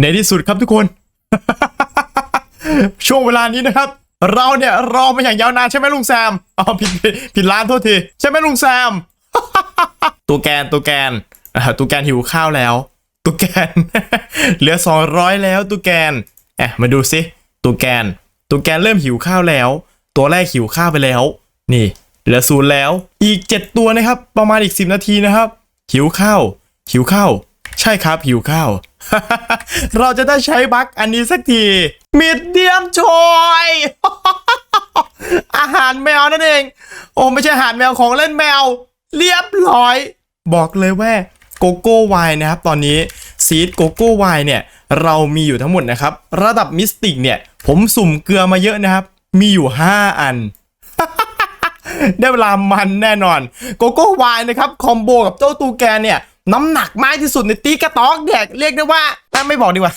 ในที่สุดครับทุกคน ช่วงเวลานี้นะครับ เราเนี่ยรอมาอย่างยาวนานใช่ไหมลุงแซมอ๋อผิดผิดผิดร้านโทษที ใช่ไหมลุงแซม ตัวแกนตัวแกนอ่าตัวแกนหิวข้าวแล้ว ตัวแกน เหลือ 200 แล้วตัวแกนแอะมาดูสิตัวแกนตัวแกนเริ่มหิวข้าวแล้ว ตัวแรกหิวข้าวไปแล้ว นี่ เหลือศูนย์แล้ว อีก 7 ตัวนะครับ ประมาณอีก 10 นาทีนะครับ หิวข้าวหิวข้าวใช่ครับหิวข้าว เราจะได้ใช้บัคอันนี้สักทีมิดเดียมชอยอาหารแมวนั่นเอง โอ้ไม่ใช่อาหารแมวของเล่นแมว เรียบร้อย บอกเลยว่าโกโก้ไวนะครับ ตอนนี้ซีดโกโก้ไวเนี่ย เรามีอยู่ทั้งหมดนะครับ ระดับมิสติกเนี่ย ผมสุ่มเกลือมาเยอะนะครับ มีอยู่ 5 อัน ได้เวลามันแน่นอนโกโก้ไวนะครับ คอมโบกับเจ้าตูแกเนี่ย น้ำหนักมากที่สุดในตีกระตอกแดกเรียกได้ว่าไม่บอกดีกว่า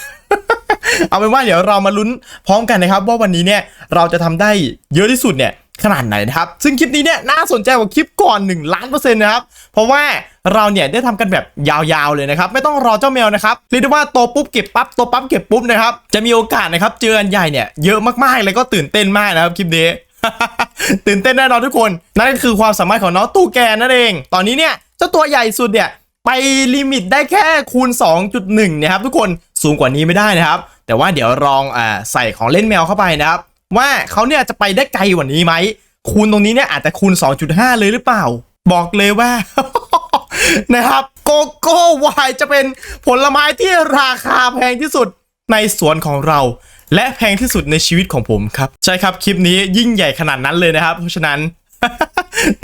เอาเป็นว่าเดี๋ยวเรามาลุ้นพร้อมกันนะครับ ว่าวันนี้เนี่ยเราจะทำได้เยอะที่สุดเนี่ยขนาดไหนนะครับ ซึ่งคลิปนี้เนี่ยน่าสนใจกว่าคลิปก่อน1ล้านเปอร์เซ็นต์นะครับ เพราะว่าเราเนี่ยได้ทำกันแบบยาวๆเลยนะครับ ไม่ต้องรอเจ้าแมวนะครับเรียกได้ว่าโตปุ๊บเก็บปั๊บโตปั๊บเก็บปุ๊บนะครับ จะมีโอกาสนะครับเจออันใหญ่เนี่ยเยอะมากๆเลยก็ตื่นเต้นมากนะครับคลิปนี้ตื่นเต้นแน่นอนทุกคน นั่นก็คือความสามารถของน้องตู้แกนนั่นเอง ตอนนี้เนี่ยเจ้าตัวใหญ่สุดเนี่ย ไปลิมิตได้แค่คูณ 2.1นะครับทุกคนสูงกว่านี้ไม่ได้นะครับ แต่ว่าเดี๋ยวลองอ่าใส่ของเล่นแมวเข้าไปนะครับ ว่าเขาเนี่ยจะไปได้ไกลกว่านี้ไหมคูณตรงนี้เนี่ยอาจจะคูณ 2.5 เลยหรือเปล่า บอกเลยว่า นะครับโกโก้วายจะเป็นผลไม้ที่ราคาแพงที่สุดในสวนของเรา และแพงที่สุดในชีวิตของผมครับ ใช่ครับคลิปนี้ยิ่งใหญ่ขนาดนั้นเลยนะครับ เพราะฉะนั้น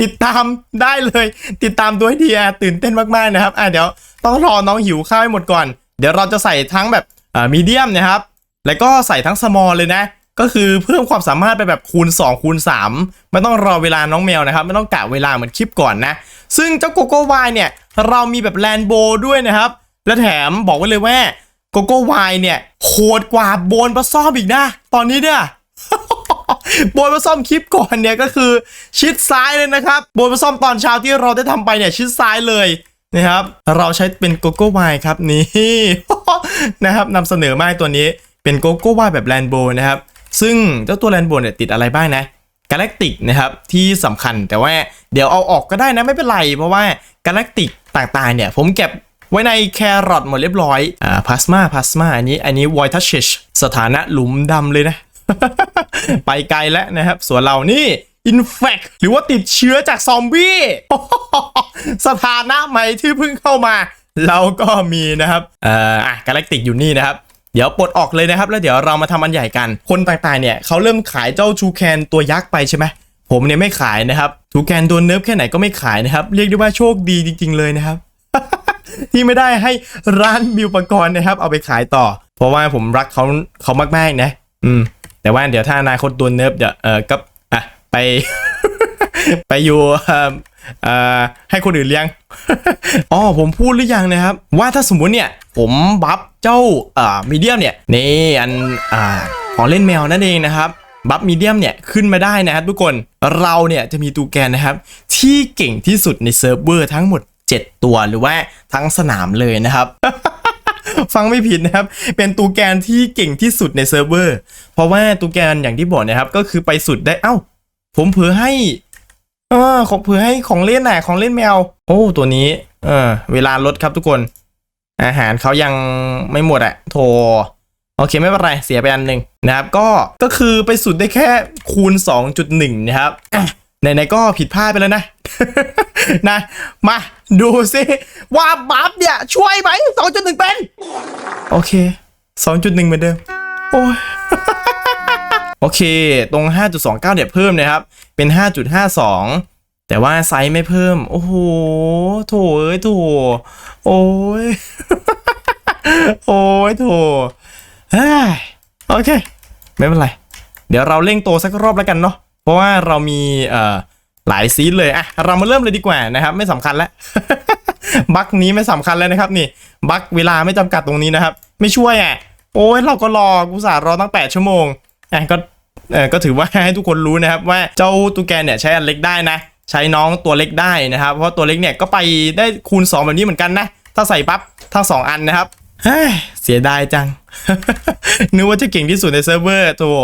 ติดตามได้เลย ติดตามด้วยดีอะตื่นเต้นมากๆนะครับอะเดี๋ยวต้องรอน้องหิวข้าวให้หมดก่อน เดี๋ยวเราจะใส่ทั้งแบบอ่ามีเดียมนะครับ แล้วก็ใส่ทั้งสมอลเลยนะ ก็คือเพิ่มความสามารถไปแบบคูณ 2 คูณ 3 ไม่ต้องรอเวลาน้องแมวนะครับ ไม่ต้องกะเวลาเหมือนคลิปก่อนนะ ซึ่งเจ้าโกโก้วายเนี่ย เรามีแบบแลนโบด้วยนะครับ และแถมบอกไว้เลยว่าโกโก้วายเนี่ยโหดกว่าโบนปลาซ่อมอีกนะ ตอนนี้เนี่ย โบนมาซ่อมคลิปก่อนเนี่ยก็คือชิดซ้ายเลยนะครับโบนมาซ่อมตอนเช้าที่เราได้ทำไปเนี่ยชิดซ้ายเลยนะครับ เราใช้เป็นโกโก้ไวน์ครับนี่นะครับนำเสนอมาตัวนี้เป็นโกโก้ไวน์แบบแลนโบนะครับ ซึ่งเจ้าตัวแลนโบเนี่ยติดอะไรบ้างนะกาแล็กติกนะครับที่สำคัญแต่ว่าเดี๋ยวเอาออกก็ได้นะไม่เป็นไร เพราะว่ากาแล็กติกต่างๆเนี่ยผมเก็บไว้ในแครอทหมดเรียบร้อยอ่าพลาสมาพลาสมาอันนี้อันนี้วอยทัชเชสถานะหลุมดำเลยนะ ไปไกลแล้วนะครับ ส่วนเรานี่อินเฟกหรือว่าติดเชื้อจากซอมบี้สถานะใหม่ที่เพิ่งเข้ามา เราก็มีนะครับเอ่ออะกาแล็กติกอยู่นี่นะครับเดี๋ยวปลดออกเลยนะครับ แล้วเดี๋ยวเรามาทำอันใหญ่กัน คนต่างๆเนี่ยเขาเริ่มขายเจ้าชูแคนตัวยักษ์ไปใช่ไหมผมเนี่ยไม่ขายนะครับชูแคนโดนเนิร์ฟแค่ไหนก็ไม่ขายนะครับ เรียกได้ว่าโชคดีจริง ๆ เลยนะครับ ที่ไม่ได้ให้ร้านบิวปกรณ์นะครับ เอาไปขายต่อ เพราะว่าผมรักเขาเขามากๆนะ อืม แต่ว่าเดี๋ยวถ้าอนาคตโดนเนิร์ฟเดี๋ยวเออก็อะไป ไปอยู่อ่อเอ่อให้คนอื่นเลี้ยง อ๋อผมพูดหรือยังนะครับ ว่าถ้าสมมุติเนี่ย ผมบัฟเจ้าอ่อมีเดียมเนี่ยนี่อันอ่าของเล่นแมวนั่นเองนะครับบัฟมีเดียมเนี่ยขึ้นมาได้นะครับทุกคนเราเนี่ยจะมีตูแกนนะครับ ที่เก่งที่สุดในเซิร์ฟเวอร์ทั้งหมด 7 ตัวหรือว่าทั้งสนามเลยนะครับ ฟังไม่ผิดนะครับ เป็นตูแกนที่เก่งที่สุดในเซิร์ฟเวอร์ เพราะว่าตูแกนอย่างที่บอกนะครับ ก็คือไปสุดได้ เอ้า ผมเผื่อให้ เออของเผื่อให้ของเล่นน่ะของเล่นแมว โอ้ ตัวนี้ เออ เวลาลดครับทุกคน อาหารเขายังไม่หมดอะโถโอเคไม่เป็นไร เสียไปอันหนึ่งนะครับ ก็ ก็คือไปสุดได้แค่คูณ 2.1 นะครับ ไหนๆก็ผิดพลาดไปแล้วนะ นะ มาดูซิว่าบัฟเนี่ย ช่วยไหม2.1เป็น โอเค2.1เหมือนเดิม โอ้ยโอเค ตรง 5.29 เนี่ยเพิ่มนะครับ เป็น 5.52 แต่ว่าไซส์ไม่เพิ่ม โอ้โห โถเอ้ยโถโอ้ย โอ้ยโถเฮ้ยโอเค ไม่เป็นไร เดี๋ยวเราเร่งโตสักรอบแล้วกันเนาะ เพราะว่าเรามีเอ่อหลายซีดเลยอะเรามาเริ่มเลยดีกว่านะครับ ไม่สำคัญแล้วบั๊กนี้ไม่สำคัญแล้วนะครับนี่บั๊กเวลาไม่จำกัดตรงนี้นะครับ ไม่ช่วยอะโอ้ยเราก็รอกูสารอตั้ง 8 ชั่วโมงอะก็เออก็ถือว่าให้ทุกคนรู้นะครับ ว่าเจ้าตูแกนเนี่ยใช้อันเล็กได้นะ ใช้น้องตัวเล็กได้นะครับ เพราะตัวเล็กเนี่ยก็ไปได้คูณ 2 แบบนี้เหมือนกันนะ ถ้าใส่ปั๊บทั้งสองอันนะครับเฮ้ยเสียดายจัง นึกว่าจะเก่งที่สุดในเซิร์ฟเวอร์ตัว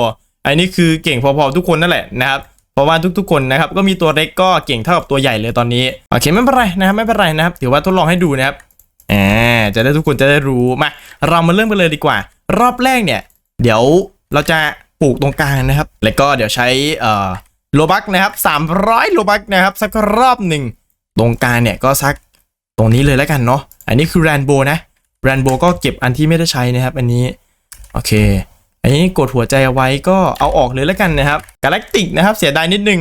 อันนี้คือเก่งพอๆทุกคนนั่นแหละนะครับเพราะว่าทุกๆคนนะครับก็มีตัวเล็กก็เก่งเท่ากับตัวใหญ่เลยตอนนี้โอเคไม่เป็นไรนะครับไม่เป็นไรนะครับถือว่าทดลองให้ดูนะครับอ่าจะได้ทุกคนจะได้รู้มาเรามาเริ่มกันเลยดีกว่า รอบแรกเนี่ย เดี๋ยวเราจะปลูกตรงกลางนะครับ แล้วก็เดี๋ยวใช้เอ่อโลบักนะครับ300โลบักนะครับสักรอบหนึ่งตรงกลางเนี่ยก็สักตรงนี้เลยแล้วกันเนาะอันนี้คือแรนโบนะแรนโบก็เก็บอันที่ไม่ได้ใช้นะครับ อันนี้โอเค อันนี้กดหัวใจเอาไว้ก็เอาออกเลยแล้วกันนะครับกาแล็กติกนะครับเสียดายนิดนึง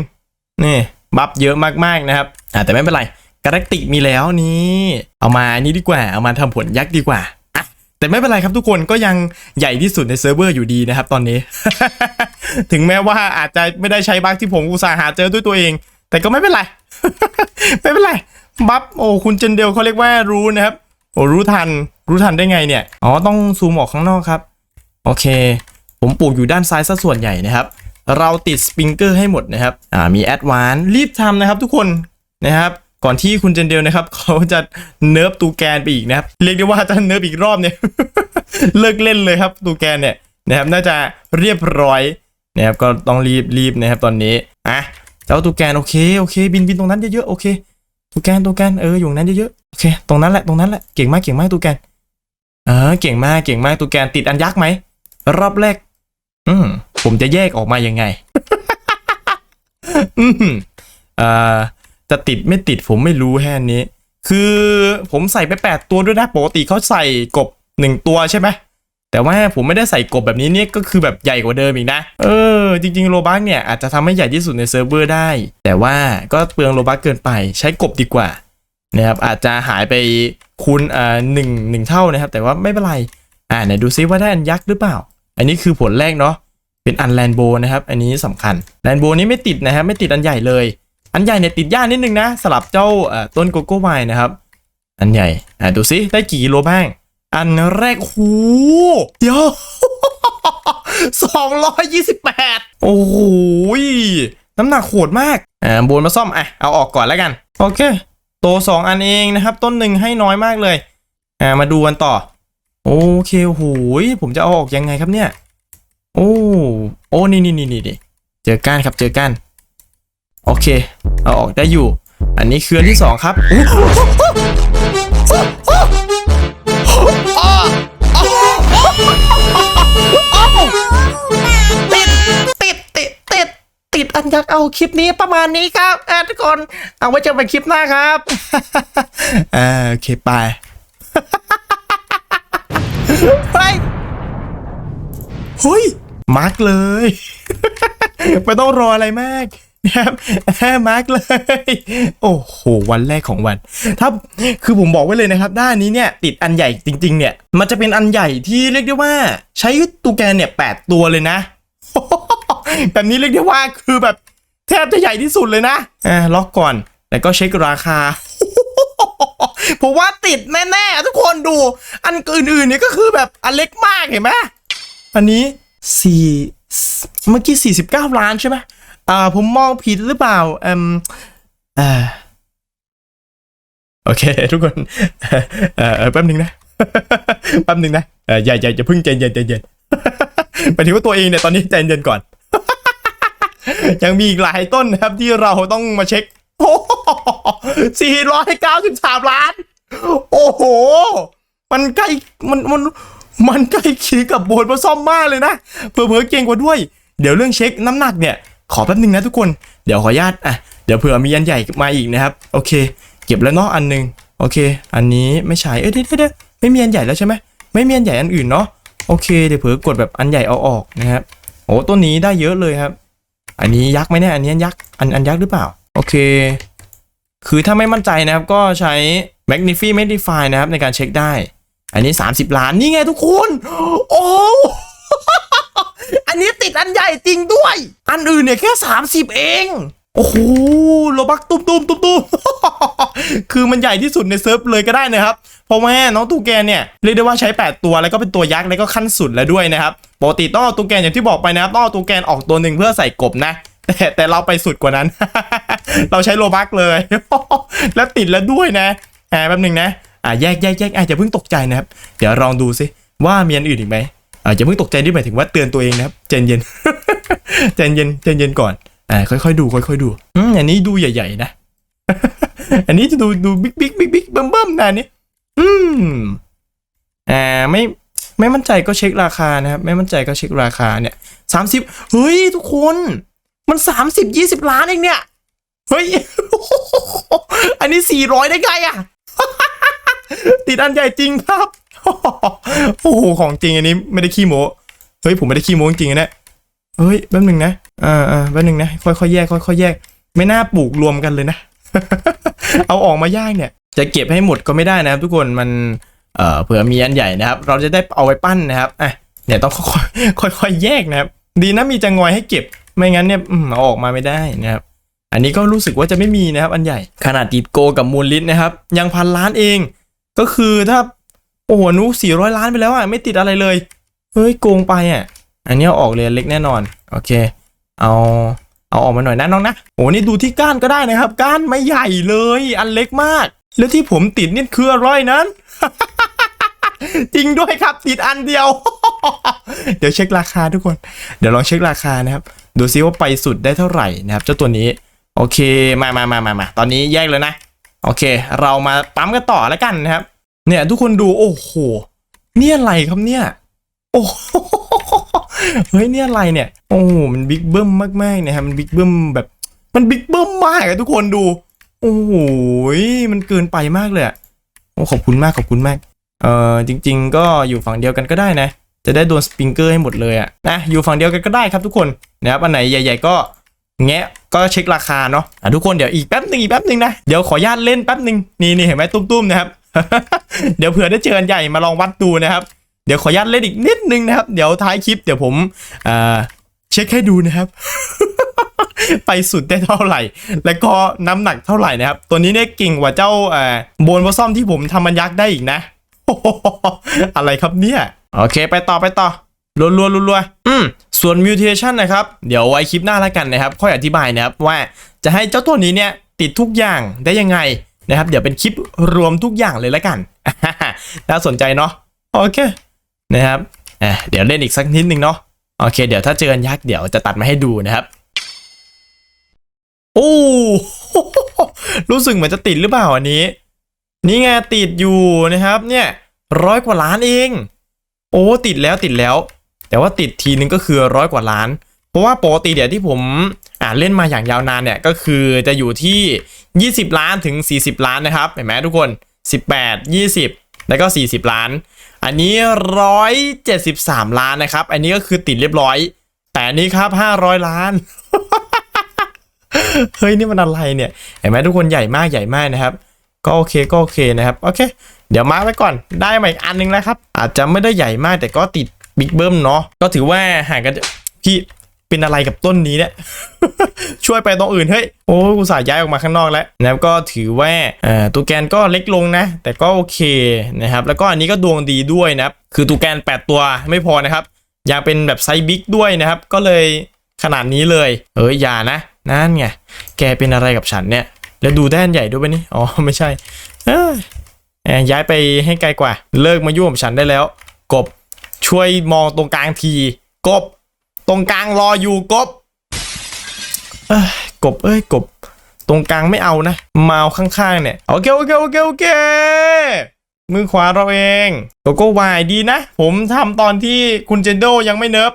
นี่บัฟเยอะมากๆนะครับอ่าแต่ไม่เป็นไรกาแล็กติกมีแล้วนี่เอามาอันนี้ดีกว่าเอามาทำผลยักษ์ดีกว่าแต่ไม่เป็นไรครับทุกคนก็ยังใหญ่ที่สุดในเซิร์ฟเวอร์อยู่ดีนะครับตอนนี้ ถึงแม้ว่าอาจจะไม่ได้ใช้บัฟที่ผมอุตส่าห์หาเจอด้วยตัวเอง แต่ก็ไม่เป็นไรไม่เป็นไรบัฟโอ้คุณเจนเดลเขาเรียกว่ารู้นะครับโอ้รู้ทันรู้ทันได้ไงเนี่ยอ๋อต้องซูมออกข้างนอกครับ โอเค ผมปลูกอยู่ด้านซ้ายซะส่วนใหญ่นะครับ เราติดสปริงเกอร์ให้หมดนะครับอ่ามีแอดวานรีบทำนะครับทุกคนนะครับก่อนที่คุณเจนเดลนะครับเขาจะเนิร์ฟตูแกนไปอีกนะครับ เรียกได้ว่าจะเนิร์ฟอีกรอบเนี่ย เลิกเล่นเลยครับตูแกนเนี่ยนะครับน่าจะเรียบร้อยนะครับก็ต้องรีบรีบนะครับตอนนี้อะเจ้าตูแกนโอเคโอเค บินบินตรงนั้นเยอะๆโอเคตูแกนตูแกนเอออยู่นั้นเยอะๆโอเค ตรงนั้นแหละตรงนั้นแหละเก่งมากเก่งมากตูแกนเออเก่งมากเก่งมากตูแกนติดอันยักษ์ไหม รอบแรก อืมผมจะแยกออกมายังไง อืมอ่อจะติดไม่ติดผมไม่รู้แค่นี้ คือผมใส่ไปแปดตัวด้วยนะปกติเขาใส่กบหนึ่งตัวใช่ไหมแต่ว่าผมไม่ได้ใส่กบแบบนี้เนี่ยก็คือแบบใหญ่กว่าเดิมอีกนะ เออ จริงๆโลบักเนี่ยอาจจะทำให้ใหญ่ที่สุดในเซิร์ฟเวอร์ได้ แต่ว่าก็เปลืองโลบักเกินไปใช้กบดีกว่านะครับอาจจะหายไปคูณอ่าหนึ่งหนึ่งเท่านะครับ แต่ว่าไม่เป็นไร อ่าไหนดูซิว่าได้อันยักษ์หรือเปล่า อันนี้คือผลแรกเนาะเป็นอันแลนโบนะครับ อันนี้สำคัญแลนโบนี้ไม่ติดนะครับไม่ติดอันใหญ่เลย อันใหญ่เนี่ยติดยากนิดนึงนะสลับเจ้าอ่อต้นโกโก้ไวน์นะครับ อันใหญ่อ่าดูซิได้กี่กิโลบ้าง อันแรกหูเดี๋ยวสองร้อยยี่สิบแปดโอ้โหยน้ำหนักโหดมากอ่าโบนมาซ่อมอะเอาออกก่อนแล้วกัน โอเค โตสองอันเองนะครับ ต้นหนึ่งให้น้อยมากเลยอ่ามาดูกันต่อ โอเคโอ้โหยผมจะเอาออกยังไงครับเนี่ย โอ้ โอ้นี่นี่นี่นี่เจอก้านครับเจอก้านโอเค เอาออกได้อยู่ อันนี้คืออันที่สองครับติดติดติดติดอันยักษ์เอาคลิปนี้ประมาณนี้ครับอ่าทุกคน เอาไว้เจอกันคลิปหน้าครับอ่าโอเคไป เฮ้ยเฮ้ยมาร์กเลย ไม่ต้องรออะไรมากนะครับแค่มาร์กเลย โอ้โห วันแรกของวัน ถ้าคือผมบอกไว้เลยนะครับ ด้านนี้เนี่ย ติดอันใหญ่จริง ๆ เนี่ย มันจะเป็นอันใหญ่ที่เรียกได้ว่า ใช้ตูแกนเนี่ยแปดตัวเลยนะ แบบนี้เรียกได้ว่าคือแบบ แทบจะใหญ่ที่สุดเลยนะอ่าล็อกก่อน แล้วก็เช็คราคา ผมว่าติดแน่ๆ ทุกคนดู อันอื่นๆนี่ก็คือแบบอันเล็กมากเห็นไหมอันนี้สี่เมื่อกี้สี่สิบเก้าล้านใช่ไหมอ่า ผมมองผิดหรือเปล่าเอ่มอ่าโอเค ทุกคนเออแป๊บหนึ่งนะแป๊บหนึ่งนะเอออย่าอย่าอย่าเพิ่งใจเย็นใจเย็นหมายถึงว่าตัวเองเนี่ยตอนนี้ใจเย็นก่อน ยังมีอีกหลายต้นนะครับที่เราต้องมาเช็ค โอ้สี่ร้อยเก้าสิบสามล้าน โอ้โห มันใกล้มันมันมันใกล้เคียงกับโบนมาซ่อมมากเลยนะเผื่อเก่งกว่าด้วย เดี๋ยวเรื่องเช็คน้ำหนักเนี่ย ขอแป๊บนึงนะทุกคน เดี๋ยวขออนุญาตอะ เดี๋ยวเผื่อมีอันใหญ่มาอีกนะครับ โอเค เก็บแล้วเนาะอันหนึง โอเค อันนี้ไม่ใช่ เอ้ยเดี๋ยวเดี๋ยวไม่มีอันใหญ่แล้วใช่ไหม ไม่มีอันใหญ่อันอื่นเนาะ โอเค เดี๋ยวเผื่อกดแบบอันใหญ่เอาออกนะครับ โอ้ต้นนี้ได้เยอะเลยครับ อันนี้ยักษ์ไหมเนี่ย อันนี้ยักษ์ อันอันยักษ์หรือเปล่า โอเค คือถ้าไม่มั่นใจนะครับ ก็ใช้ Magnify Magnify นะครับ ในการเช็คได้ อันนี้ 30 ล้าน นี่ไงทุกคน โอ้อันนี้ติดอันใหญ่จริงด้วย อันอื่นเนี่ยแค่ 30 เอง โอ้โหโลบักตุ้มตุ้มตุ้มตุ้มคือมันใหญ่ที่สุดในเซิร์ฟเลยก็ได้นะครับ เพราะว่าน้องตูแกนเนี่ยเรียกได้ว่าใช้ 8 ตัวแล้วก็เป็นตัวยักษ์แล้วก็ขั้นสุดแล้วด้วยนะครับ ปกติต้องเอาตูแกนอย่างที่บอกไปนะครับต้องเอาตูแกนออกตัวหนึ่งเพื่อใส่กบนะ แต่แต่เราไปสุดกว่านั้น เราใช้โลบักเลย แล้วติดแล้วด้วยนะแหมแป๊บหนึงนะอะแยกแยกแยกอะอย่าเพิ่งตกใจนะครับ เดี๋ยวลองดูซิว่ามีอันอื่นอีกไหมอะอย่าเพิ่งตกใจนี่หมายถึงว่าเตือนตัวเองนะครับใจเย็นใจเย็นใจเย็นก่อนอ่าค่อยๆดูค่อยๆดูอืมอันนี้ดูใหญ่ๆนะ อันนี้จะดูดูบิ๊กบิ๊กบิ๊กบิ๊กเบิ่มเบิ่มนะนนี้อืมอ่าไม่ไม่มั่นใจก็เช็คราคานะครับ ไม่มั่นใจก็เช็คราคาเนี่ยสามสิบเฮ้ยทุกคน มันสามสิบยี่สิบล้านเองเนี่ย เฮ้ย อันนี้สี่ร้อยได้ไงอะติดอันใหญ่จริงครับ โอ้โห ของจริงอันนี้ไม่ได้ขี้โม้เฮ้ย ผมไม่ได้ขี้โม้จริงนะเนี่ยเฮ้ย แป๊บหนึงนะ อ่าอ่าแป๊บหนึงนะ ค่อยๆแยก ค่อยๆแยก ไม่น่าปลูกรวมกันเลยนะ เอาออกมาย่างเนี่ย จะเก็บให้หมดก็ไม่ได้นะครับ ทุกคน มัน เอ่อ เผื่อมีอันใหญ่นะครับ เราจะได้เอาไว้ปั้นนะครับ อะ เนี่ยต้องค่อยๆค่อยๆแยกนะครับ ดีนะมีจังงอยให้เก็บ ไม่งั้นเนี่ยอืมเอาออกมาไม่ได้นะครับอันนี้ก็รู้สึกว่าจะไม่มีนะครับ อันใหญ่ขนาดติดโกกับมูลลิตนะครับยังพันล้านเอง ก็คือถ้าโอ้โหนุสี่ร้อยล้านไปแล้วอะไม่ติดอะไรเลยเฮ้ยโกงไปอะ อันนี้อออกเลยเล็กแน่นอนโอเค เอาเอาออกมาหน่อยนะน้องนะโอ้นี่ดูที่ก้านก็ได้นะครับ ก้านไม่ใหญ่เลย อันเล็กมาก แล้วที่ผมติดนี่คืออะไรนั้น จริงด้วยครับติดอันเดียว เดี๋ยวเช็คราคาทุกคน เดี๋ยวลองเช็คราคานะครับ ดูซิว่าไปสุดได้เท่าไหร่นะครับเจ้าตัวนี้โอเคมามามามามาตอนนี้แยกเลยนะโอเค เรามาปั๊มกันต่อแล้วกันนะครับ เนี่ยทุกคนดูโอ้โหเนี่ยอะไรครับเนี่ยโอ้โหเฮ้ยเนี่ยอะไรเนี่ยโอ้โหมันบิ๊กเบิ้มมากๆนะครับมันบิ๊กเบิ้มแบบมันบิ๊กเบิ้มมากอะทุกคนดูโอ้โหมันเกินไปมากเลยอะโอ้ขอบคุณมากขอบคุณมากเอ่อจริง ๆ ก็อยู่ฝั่งเดียวกันก็ได้นะ จะได้โดนสปริงเกอร์ให้หมดเลยอะนะอยู่ฝั่งเดียวกันก็ได้ครับทุกคนนะครับอันไหนใหญ่ ๆ ก็แงะก็เช็คราคาเนาะอะทุกคนเดี๋ยวอีกแป๊บหนึ่งอีกแป๊บหนึ่งนะเดี๋ยวขออนุญาตเล่นแป๊บหนึ่งนี่นี่เห็นไหมตุ้มๆนะครับ เดี๋ยวเผื่อได้เจอกันใหญ่มาลองวัดดูนะครับ เดี๋ยวขออนุญาตเล่นอีกนิดนึงนะครับ เดี๋ยวท้ายคลิปเดี๋ยวผมเอ่อเช็คให้ดูนะครับ ไปสุดได้เท่าไหร่ แล้วก็น้ำหนักเท่าไหร่นะครับ ตัวนี้เนี่ยเก่งกว่าเจ้าเอ่อโบนบอซ่อมที่ผมทำมันยักษ์ได้อีกนะอะไรครับเนี่ย โอเค ไปต่อไปต่อรัวรัวรัวรัวอืมส่วน mutation นะครับ เดี๋ยวไว้คลิปหน้าแล้วกันนะครับ ค่อยอธิบายนะครับว่าจะให้เจ้าตัวนี้เนี่ยติดทุกอย่างได้ยังไงนะครับ เดี๋ยวเป็นคลิปรวมทุกอย่างเลยแล้วกัน น่าสนใจเนาะโอเคนะครับอะเดี๋ยวเล่นอีกสักนิดนึงเนาะโอเค เดี๋ยวถ้าเจอกันยักษ์เดี๋ยวจะตัดมาให้ดูนะครับโอ้รู้สึกเหมือนจะติดหรือเปล่าอันนี้ นี่ไงติดอยู่นะครับ เนี่ยร้อยกว่าล้านเอง โอ้ติดแล้วติดแล้ว แต่ว่าติดทีนึงก็คือร้อยกว่าล้าน เพราะว่าปกติเดี๋ยวที่ผมอ่านเล่นมาอย่างยาวนานเนี่ยก็คือจะอยู่ที่ 20 ล้านถึง 40 ล้านนะครับเห็นไหมทุกคน 18 20 แล้วก็ 40 ล้าน อันนี้ 173 ล้านนะครับ อันนี้ก็คือติดเรียบร้อย แต่นนี้ครับ 500 ล้านเฮ้ยนี่มันอะไรเนี่ยเห็นไหมทุกคนใหญ่มากใหญ่มากนะครับ ก็โอเคก็โอเคนะครับโอเค เดี๋ยวมาร์คไว้ก่อนได้มาอีกอันนึงแล้วครับ อาจจะไม่ได้ใหญ่มากแต่ก็ติดบิ๊กเบิ้มเนาะก็ถือว่าห่างกันพี่เป็นอะไรกับต้นนี้เนี่ยช่วยไปตรงอื่นเฮ้ยโอ้กูสายย้ายออกมาข้างนอกแล้วนะครับก็ถือว่าตัวแกนก็เล็กลงนะ แต่ก็โอเคนะครับ แล้วก็อันนี้ก็ดวงดีด้วยนะครับ คือตัวแกน 8 ตัวไม่พอนะครับยังเป็นแบบไซส์บิ๊กด้วยนะครับ ก็เลยขนาดนี้เลยเอ้ยอย่านะนั่นไงแกเป็นอะไรกับฉันเนี่ย แล้วดูด้านใหญ่ด้วยไปะนี่ อ๋อ ไม่ใช่ยแอบย้ายไปให้ไกลกว่า เลิกมายุ่งกับฉันได้แล้ว กบ ช่วยมองตรงกลางที กบ ตรงกลางรออยู่กบ เอ้ย กบ เอ้ย กบ ตรงกลางไม่เอานะ มาเอาข้างๆเนี่ย โอเค โอเค โอเค โอเค มือขวาเราเองโกโก้วายดีนะ ผมทำตอนที่คุณเจนโดยังไม่เนิร์ฟ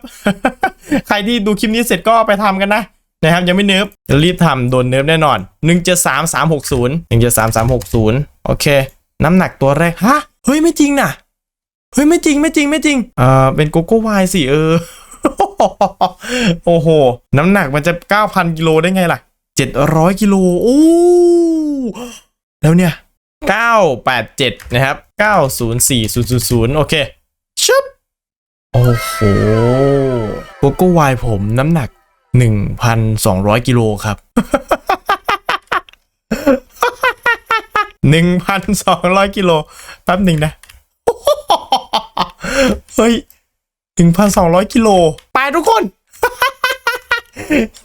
ใครที่ดูคลิปนี้เสร็จก็ไปทำกันนะ นะครับยังไม่เนิร์ฟรีบทำโดนเนิร์ฟแน่นอน1 7 3 3 6 0 1 7 3 3 6 0โอเค น้ำหนักตัวแรกฮะเฮ้ยไม่จริงนะเฮ้ยไม่จริงไม่จริงไม่จริงเออเป็นโกโก้วายสิเออโอ้โห น้ำหนักมันจะ 9,000 กิโลได้ไงล่ะ 700 กิโลโอ้แล้วเนี่ย 987 นะครับ 904000 โอเคชุบโอ้โหโกโก้วายผมน้ำหนัก 1,200 กิโลครับ 1,200 กิโลแป๊บหนึ่งนะ เฮ้ย 1,200 กิโล ไปทุกคน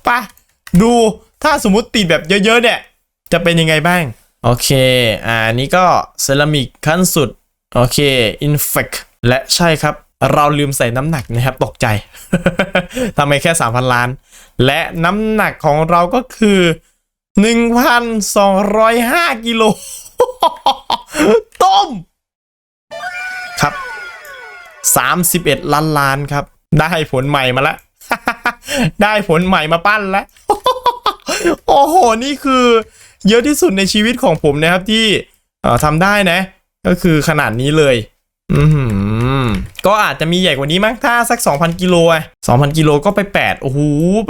ไป ดูถ้าสมมติติดแบบเยอะ ๆ เนี่ย จะเป็นยังไงบ้าง โอเค อ่าอันนี้ก็เซรามิกขั้นสุด โอเค infect และใช่ครับเราลืมใส่น้ำหนักนะครับ ตกใจ ทำไมแค่ 3,000 ล้าน และน้ำหนักของเราก็คือ 1,205 กิโล ต้ม ครับ 31 ล้านล้านครับ ได้ผลใหม่มาแล้ว ได้ผลใหม่มาปั้นแล้ว โอ้โห นี่คือเยอะที่สุดในชีวิตของผมนะครับที่ทำได้นะ ก็คือขนาดนี้เลย อือหือ ก็อาจจะมีใหญ่กว่านี้มั้งถ้าสัก 2,000 กิโลอะ2,000 กิโลก็ไป 8 โอ้โห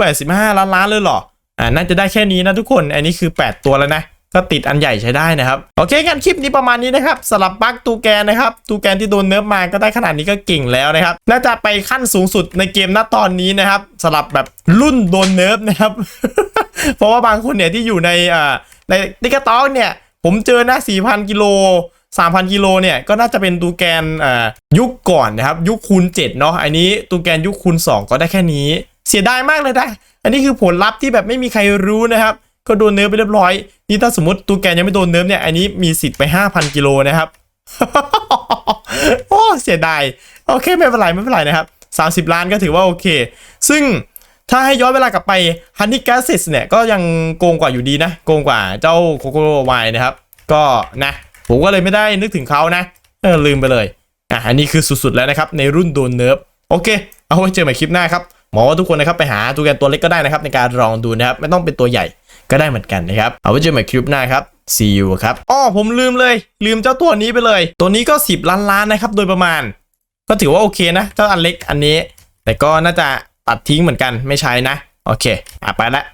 85 ล้านล้านเลยเหรอ อ่า น่าจะได้แค่นี้นะทุกคน อันนี้คือ 8 ตัวแล้วนะ ก็ติดอันใหญ่ใช้ได้นะครับ โอเคกันคลิปนี้ประมาณนี้นะครับสลับบั๊กตูแกนนะครับ ตูแกนที่โดนเนิร์ฟมาก็ได้ขนาดนี้ก็เก่งแล้วนะครับ น่าจะไปขั้นสูงสุดในเกมณตอนนี้นะครับสลับแบบรุ่นโดนเนิร์ฟนะครับ เพราะว่าบางคนเนี่ยที่อยู่ในอ่าในดิกาตอกเนี่ย ผมเจอนะ4,000 กิโล 3,000กิโลเนี่ยก็น่าจะเป็นตูแกนยุคก่อนนะครับยุคคูณ7เนาะอันนี้ตูแกนยุคคูณ2 ก็ได้แค่นี้ เสียดายมากเลยนะอันนี้คือผลลัพธ์ที่แบบไม่มีใครรู้นะครับ ก็โดนเนิร์ฟไปเรียบร้อย นี่ถ้าสมมติตูแกนยังไม่โดนเนิร์ฟเนี่ยอันนี้มีสิทธิ์ไป 5,000กิโลนะครับโอ้เสียดายโอเคไม่เป็นไรไม่เป็นไรนะครับ 30 ล้านก็ถือว่าโอเค ซึ่งถ้าให้ย้อนเวลากลับไปฮันนี่แกสซิสเนี่ยก็ยังโกงกว่าอยู่ดีนะ โกงกว่าเจ้าโคโค่ไวนะครับ ก็นะ ผมก็เลยไม่ได้นึกถึงเขานะเออลืมไปเลยอะอันนี้คือสุดๆแล้วนะครับในรุ่นโดนเนิร์ฟโอเค เอาไว้เจอใหม่คลิปหน้าครับหมอว่าทุกคนนะครับไปหาตัวแกนตัวเล็กก็ได้นะครับในการลองดูนะครับไม่ต้องเป็นตัวใหญ่ก็ได้เหมือนกันนะครับเอาไว้เจอใหม่คลิปหน้าครับ see you ครับอ้อผมลืมเลย ลืมเจ้าตัวนี้ไปเลย ตัวนี้ก็ 10 ล้านล้านนะครับโดยประมาณ ก็ถือว่าโอเคนะเจ้าอันเล็กอันนี้ แต่ก็น่าจะตัดทิ้งเหมือนกันไม่ใช้นะ โอเคอะไปละ